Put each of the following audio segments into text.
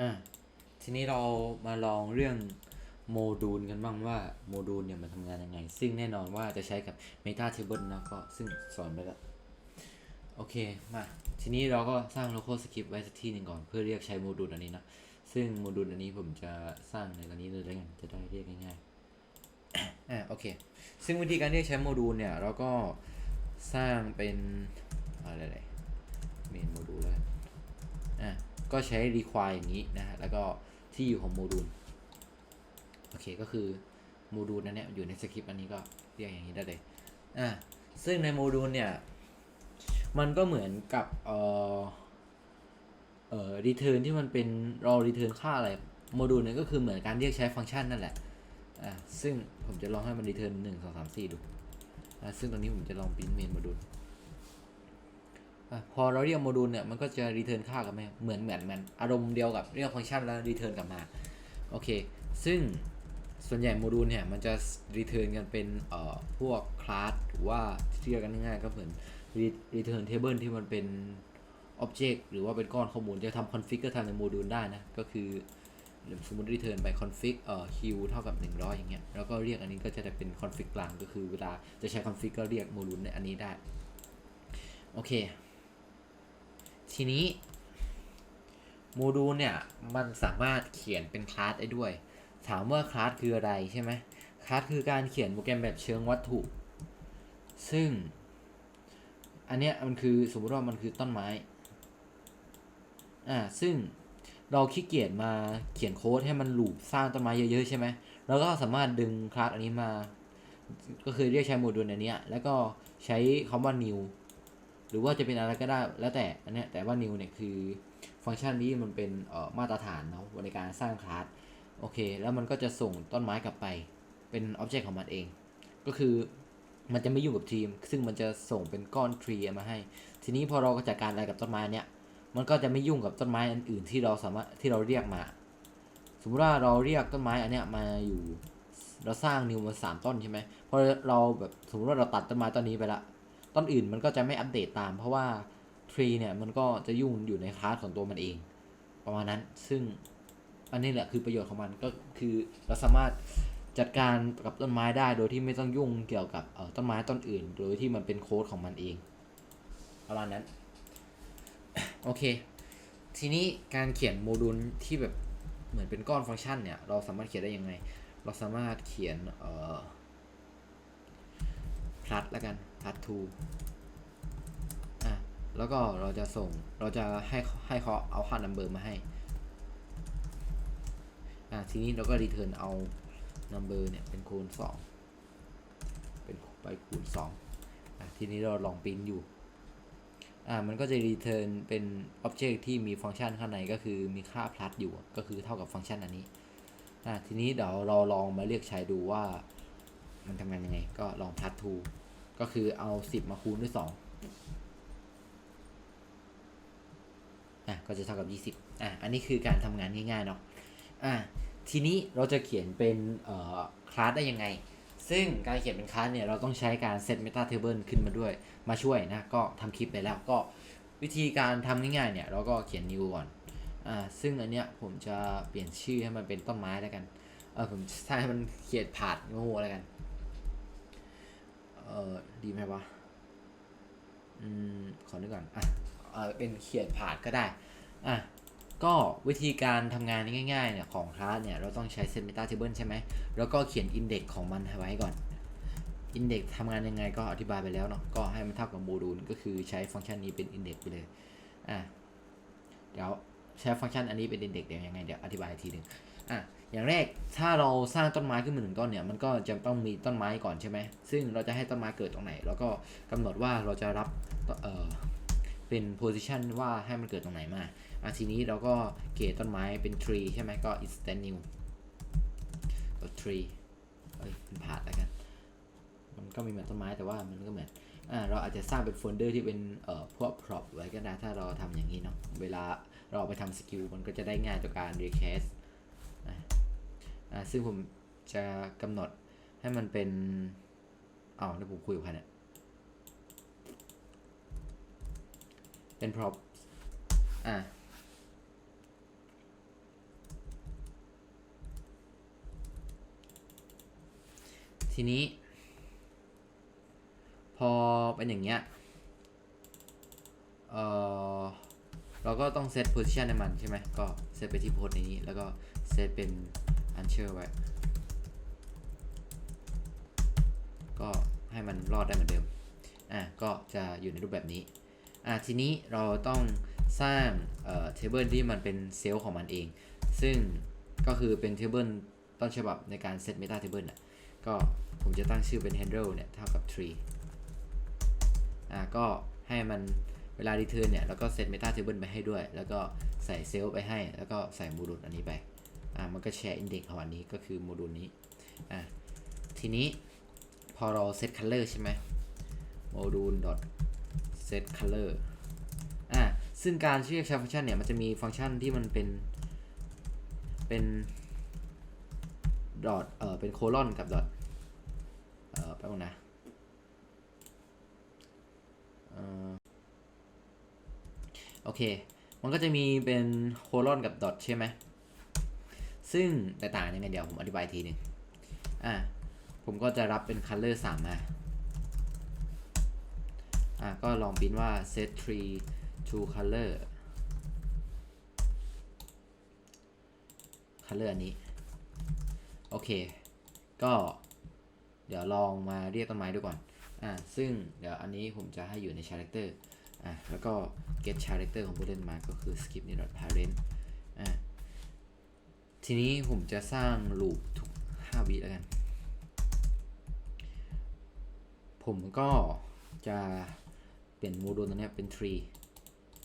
อะทีนี้เรามาลองเรื่องโมดูลกันบ้างว่าโมดูลเนี่ยมันทำงานยังไง ซึ่งแน่นอนว่าจะใช้กับ Meta Table นะก็ซึ่งสอนไปแล้ว โอเค มา ทีนี้เราก็สร้าง local script ไว้สักที่หนึ่งก่อน เพื่อเรียกใช้โมดูลอันนี้นะ ซึ่งโมดูลอันนี้ผมจะสร้างในตอนนี้เลยแล้วกันจะได้เรียกง่ายๆอะโอเค ซึ่งวิธีการเรียกใช้โมดูลเนี่ยเราก็สร้างเป็นอะไรๆเมนโมดูลเลยอะ ก็ใช้ require อย่างนี้นะฮะแล้วก็ที่อยู่ของโมดูลโอเคก็คือโมดูลนั้นเนี่ยอยู่ในสคริปต์อันนี้ก็เรียกอย่างนี้ได้เลยอะซึ่งในโมดูลเนี่ย มันก็เหมือนกับเอ่อเอ่อ return ที่มันเป็นรอ return ค่าอะไรโมดูลเนี่ยก็คือเหมือนการเรียกใช้ฟังก์ชันนั่นแหละอะซึ่งผมจะลองให้มัน return หนึ่งสองสามสี่ดูอะซึ่งตอนนี้ผมจะลอง print main โมดูล พอเราเรียกโมดูลเนี่ยมันก็จะ return ค่ากับแม่เหมือนเหมือนมือนอารมณ์เดียวกับเรียกฟังก์ชันแล้ว return กลับมาโอเค ซึ่งส่วนใหญ่โมดูลเนี่ยมันจะ return กันเป็นเอ่อพวกคลาสหรือว่าเรียกกันง่ายๆก็เหมือน re- return table ที่มันเป็น object หรือว่าเป็นก้อนข้อมูลจะทำ config ก็ทำในโมดูลได้นะ ก็คือสมมติ return ไป config เอ่อ q เท่ากับ 100 อย่างเงี้ยแล้วก็เรียกอันนี้ก็จะได้เป็น config กลางก็คือเวลาจะใช้ config ก็เรียกโมดูลในอันนี้ได้ โอเค ทีนี้โมดูลเนี่ยมันสามารถเขียนเป็นคลาสได้ด้วย ถามว่าคลาสคืออะไรใช่ไหมคลาสคือการเขียนโปรแกรมแบบเชิงวัตถุ ซึ่ง อันเนี้ยมันคือสมมติว่ามันคือต้นไม้ อ่า ซึ่งเราขี้เกียจมาเขียนโค้ดให้มันหลูปสร้างต้นไม้เยอะๆใช่ไหมเราก็สามารถดึงคลาสอันนี้มา ก็คือเรียกใช้โมดูลอันเนี้ยแล้วก็ใช้คำว่า new รือว่าจะเป็นอะไรก็ได้แล้วแต่อันเนี้ยแต่ว่า new เนี่ยคือฟังก์ชันนี้มันเป็นมาตรฐานเนาะในการสร้างคลาสโอเค แล้วมันก็จะส่งต้นไม้กลับไป เป็นอ็อบเจกต์ของมันเอง ก็คือมันจะไม่ยุ่งกับทีม ซึ่งมันจะส่งเป็นก้อนทรีมาให้ ทีนี้พอเราจัดการอะไรกับต้นไม้เนี้ยมันก็จะไม่ยุ่งกับต้นไม้อันอื่นที่เราสามารถที่เราเรียกมา สมมติว่าเราเรียกต้นไม้อันเนี้ยมาอยู่ เราสร้างนิวมาสามต้นใช่ไหมพอเราแบบสมมติว่าเราตัดต้นไม้ต้นนี้ไปละ ต้นอื่นมันก็จะไม่อัปเดตตาม เพราะว่าทรีเนี่ยมันก็จะยุ่งอยู่ในคลาสของตัวมันเอง ประมาณนั้นซึ่งอันนี้แหละคือประโยชน์ของมันก็คือเราสามารถจัดการกับต้นไม้ได้โดยที่ไม่ต้องยุ่งเกี่ยวกับต้นไม้ต้นอื่น โดยที่มันเป็นโค้ดของมันเองประมาณนั้นโอเค ทีนี้การเขียนโมดูลที่แบบเหมือนเป็นก้อนฟังก์ชันเนี่ย เราสามารถเขียนได้ยังไง เราสามารถเขียนเอ่อ plus แล้วกัน plus to อะแล้วก็เราจะส่งเราจะให้ให้เขาเอาค่า number มาให้อะทีนี้เราก็ return เอา number เนี่ยเป็นคูณ2เป็นไปคูณ2อะทีนี้เราลองปริ้นอยู่อ่ามันก็จะ return เป็น object ที่มีฟังก์ชันข้างในก็คือมีค่า plus อยู่ก็คือเท่ากับฟังก์ชันอันนี้อ่าทีนี้เดี๋ยวเราลองมาเรียกใช้ดูว่ามันทำงานยังไง ก็ลอง plus 2 ก็คือเอา 10 มาคูณด้วย2อะก็จะเท่ากับ 20อะอันนี้คือการทำงานง่ายๆเนาะอะทีนี้เราจะเขียนเป็นเอ่อคลาสได้ยังไง ซึ่งการเขียนเป็นคลาสเนี่ยเราต้องใช้การ set meta table ขึ้นมาด้วยมาช่วยนะ ก็ทำคลิปไปแล้วก็วิธีการทำง่ายๆเนี่ยเราก็เขียน new ก่อนอ่าซึ่งอันเนี้ยผมจะเปลี่ยนชื่อให้มันเป็นต้นไม้แล้วกันเออผมให้มันเขียนผาดง่แล้วกัน เออดีไหมวะ อืม ขอนึกก่อน อะ เออเป็นเขียนผาดก็ได้ อะ ก็วิธีการทำงานง่ายๆเนี่ยของคลาสเนี่ย เราต้องใช้ set meta table ใช่ไหม แล้วก็เขียน index ของมันไว้ก่อน index ทำงานยังไงก็อธิบายไปแล้วเนาะ ก็ให้มันเท่ากับโมดูล ก็คือใช้ฟังก์ชันนี้เป็น index ไปเลย อะ เดี๋ยวใช้ฟังก์ชันอันนี้เป็น index เดี๋ยวยังไงเดี๋ยวอธิบายอีกทีหนึ่งอะ อย่างแรกถ้าเราสร้างต้นไม้ขึ้นมาหนึ่งต้นเนี่ยมันก็จะต้องมีต้นไม้ก่อนใช่ไหมซึ่งเราจะให้ต้นไม้เกิดตรงไหน แล้วก็กำหนดว่าเราจะรับเออเป็น position ว่าให้มันเกิดตรงไหนมาอะทีนี้เราก็เกตต้นไม้เป็น tree ใช่ไหมก็ instance new ตัว tree เอ้ยเป็นผาดแล้วกัน มันก็มีเหมือนต้นไม้แต่ว่ามันก็เหมือนอ่าเราอาจจะสร้างเป็นโฟลเดอร์ที่เป็นเอ่อพวก prop ไว้ก็ได้ถ้าเราทำอย่างนี้เนาะเวลาเราไปทำสกิลมันก็จะได้ง่ายต่อการ recast ซึ่งผมจะกำหนดให้มันเป็นเอ้าวแล้วผมคุยกับใครเนี่ยเป็น prop อ่าทีนี้ พอเป็นอย่างเงี้ยเออเราก็ต้องเซต position ในมันใช่ไหมก็เซตไปที่โพสในนี้ แล้วก็เซตเป็น อันเชอร์ไว้ ก็ให้มันรอดได้เหมือนเดิม อะ ก็จะอยู่ในรูปแบบนี้ อะ ทีนี้เราต้องสร้างเอ่อเทเบิลที่มันเป็นเซลล์ของมันเอง ซึ่งก็คือเป็นเทเบิลต้นฉบับในการเซตเมตาเทเบิลอะ ก็ผมจะตั้งชื่อเป็น handle เนี่ย เท่ากับ tree อะ ก็ให้มันเวลา return เนี่ย แล้วก็เซต meta table ไปให้ด้วย แล้วก็ใส่เซลล์ไปให้ แล้วก็ใส่โมดูลอันนี้ไป อะมันก็แชร์ index ของอันนี้ก็คือโมดูลนี้อะทีนี้พอเราเซต color ใช่ไหมโมดูล set color อะซึ่งการเรียกใช้ฟังก์ชันเนี่ย มันจะมีฟังก์ชันที่มันเป็น เป็นดอทเออเป็นโคลอนกับดอทเออแป๊บนึงนะเอ่อโอเค มันก็จะมีเป็นโคลอนกับดอทใช่ไหม ซึ่งแตกต่างยังไงเดี๋ยวผมอธิบายทีหนึ่งอะผมก็จะรับเป็น color 3มาอะก็ลองพิมพ์ว่า set tree to color color อันนี้ โอเค ก็เดี๋ยวลองมาเรียกต้นไม้ดูก่อน อ่า ซึ่งเดี๋ยวอันนี้ผมจะให้อยู่ใน character อ่าแล้วก็ get character ของผู้เล่นมาก็คือ skip นี่ dot parent อ่า ทีนี้ผมจะสร้าง loop ทุก5วิแล้วกัน ผมก็จะเปลี่ยนโมดูลตัวนี้เป็น tree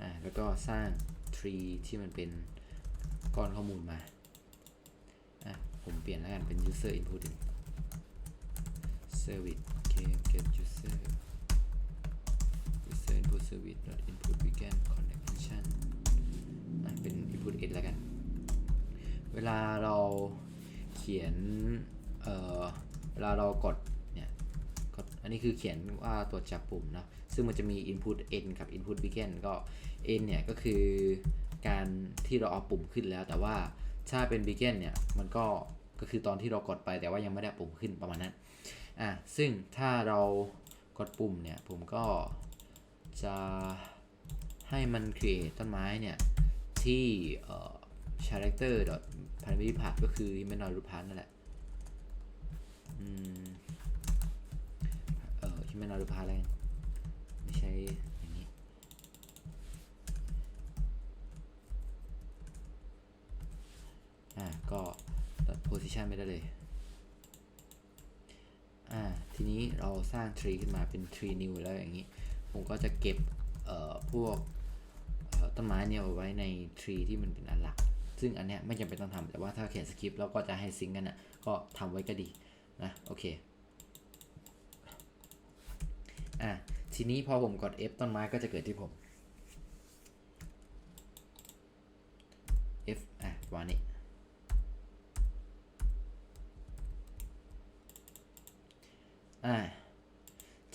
อ่าแล้วก็สร้าง tree ที่มันเป็นก้อนข้อมูลมา อะ ผมเปลี่ยนแล้วกันเป็น user input service okay get user user input service dot input began connection อะเป็น input s แล้วกัน เวลาเราเขียนเออเวลาเรากดเนี่ยกดอันนี้คือเขียนว่าตรวจจับปุ่มนะซึ่งมันจะมี input n กับ input begin ก็ n เนี่ยก็คือการที่เราเอาปุ่มขึ้นแล้ว แต่ว่าถ้าเป็น begin เนี่ยมันก็ก็คือตอนที่เรากดไปแต่ว่ายังไม่ได้ปุ่มขึ้นประมาณนั้นอะซึ่งถ้าเรากดปุ่มเนี่ยผมก็จะให้มัน create ต้นไม้เนี่ยที่เอ่อ character dot primary path ก็คือ human r u p a t นั่นแหละอืมเอ่อ human r u p a t อะไรไม่ใช่อย่างนี้อะก็ตัด position ไม่ได้เลยอ่าทีนี้เราสร้าง tree ขึ้นมาเป็น tree new แล้วอย่างนี้ ผมก็จะเก็บเอ่อพวกเอ่อต้นไม้เนี่ยเอาไว้ใน tree ที่มันเป็นอันหลัก ซึ่งอันเนี้ยไม่จำเป็นต้องทำแต่ว่าถ้าเขียนสคริปต์แล้วก็จะให้ซิงกันอะก็ทำไว้ก็ดีนะโอเคอะทีนี้พอผมกด F ต้นไม้ก็จะเกิดที่ผม F อะประมานี้อ่า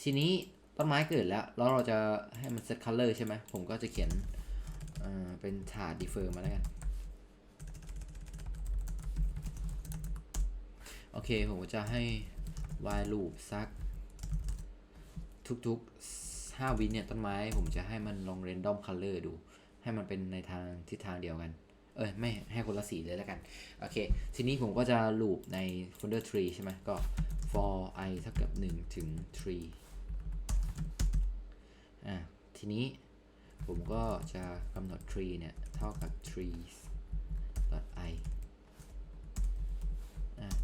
ทีนี้ต้นไม้เกิดแล้ว แล้วเราจะให้มัน set color ใช่ไหมผมก็จะเขียนเอ่อเป็นถาด defer มาแล้วกัน โอเค ผมจะให้ while loop สัก ทุกๆ 5 วิเนี่ยต้นไม้ ผมจะให้มันลอง random color ดู ให้มันเป็นในทางทิศทางเดียวกัน เอ้ย ไม่ให้คนละสีเลยแล้วกัน โอเค ทีนี้ผมก็จะ loop ใน folder tree ใช่ไหมก็ for i เท่ากับ 1 ถึง tree อะ ทีนี้ผมก็จะกำหนด tree เนี่ย เท่ากับ trees i อะ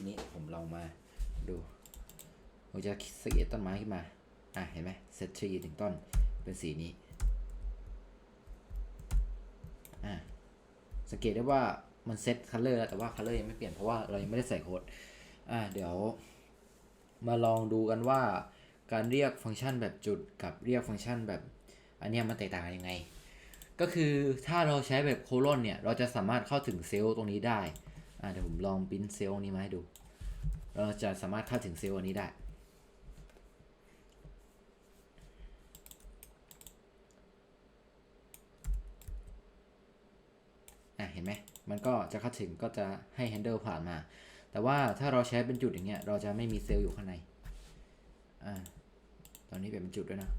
ทีนี้ผมลองมาดูผมจะสเก็ตต้นไม้ขึ้นมา อะ เห็นไหมเซตทรีถึงต้นเป็นสีนี้ อะสังเกตได้ว่ามันเซตคัลเลอร์แล้วแต่ว่าคัลเลอร์ยังไม่เปลี่ยนเพราะว่าเรายังไม่ได้ใส่โค้ด อะ เดี๋ยว มาลองดูกันว่าการเรียกฟังก์ชันแบบจุดกับเรียกฟังก์ชันแบบ อันนี้มันแตกต่างยังไง ก็คือถ้าเราใช้แบบโคลอนเนี่ย เราจะสามารถเข้าถึงเซลล์ตรงนี้ได้ อ่าเดี๋ยวผมลองปิ้นเซลล์นี้มาให้ดู เราจะสามารถเข้าถึงเซลล์อันนี้ได้ อะเห็นไหมมันก็จะเข้าถึงก็จะให้ handle ผ่านมา แต่ว่าถ้าเราใช้เป็นจุดอย่างเงี้ย เราจะไม่มีเซลล์อยู่ข้างใน อ่า ตอนนี้เปลี่ยนเป็นจุดด้วยนะ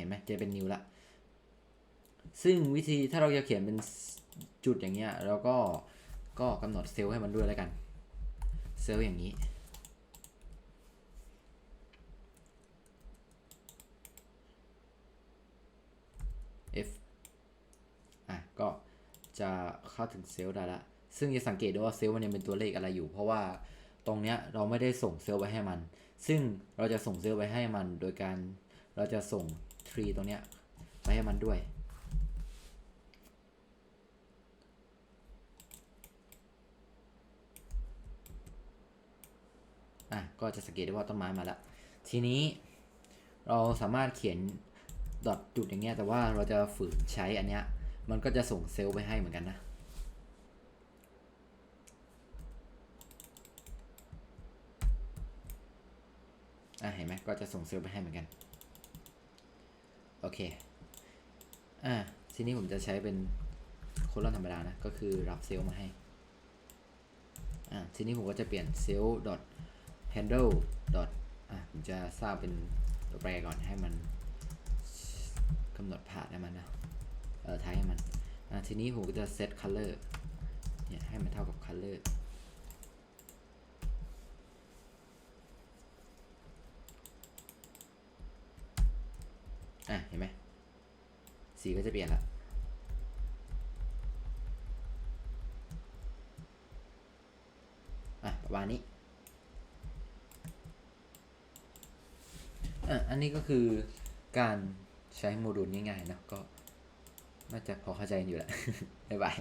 เห็นไหมเจเป็นนิวละ ซึ่งวิธีถ้าเราจะเขียนเป็นจุดอย่างเงี้ยเราก็ก็กำหนดเซลล์ให้มันด้วยแล้วกัน เซลล์อย่างนี้ F อะก็จะเข้าถึงเซลล์ได้ละ ซึ่งจะสังเกตได้ว่าเซลล์มันยังเป็นตัวเลขอะไรอยู่ เพราะว่าตรงเนี้ยเราไม่ได้ส่งเซลล์ไปให้มัน ซึ่งเราจะส่งเซลล์ไปให้มัน โดยการเราจะส่ง tree ตรงเนี้ยไปให้มันด้วย อะ ก็จะสังเกตได้ว่าต้นไม้มาแล้ว ทีนี้เราสามารถเขียนดอทจุดอย่างเงี้ยแต่ว่าเราจะฝืนใช้อันเนี้ยมันก็จะส่งเซลล์ไปให้เหมือนกันนะอะเห็นไหมก็จะส่งเซลล์ไปให้เหมือนกัน โอเค อะทีนี้ผมจะใช้เป็นโคลอนธรรมดานะ ก็คือรับเซลล์มาให้ อะทีนี้ผมก็จะเปลี่ยนเซลล์ handle dot อะผมจะสร้างเป็นตัวแปรก่อนให้มันกำหนดผ่านให้มันนะ เออท้ายให้มัน อะทีนี้ผมก็จะ set color เนี่ยให้มันเท่ากับ color อะเห็นไหมสีก็จะเปลี่ยนละอะประมาณนี้อะอันนี้ก็คือการใช้โมดูลง่ายๆนะก็น่าจะพอเข้าใจอยู่แหละบ๊ายบาย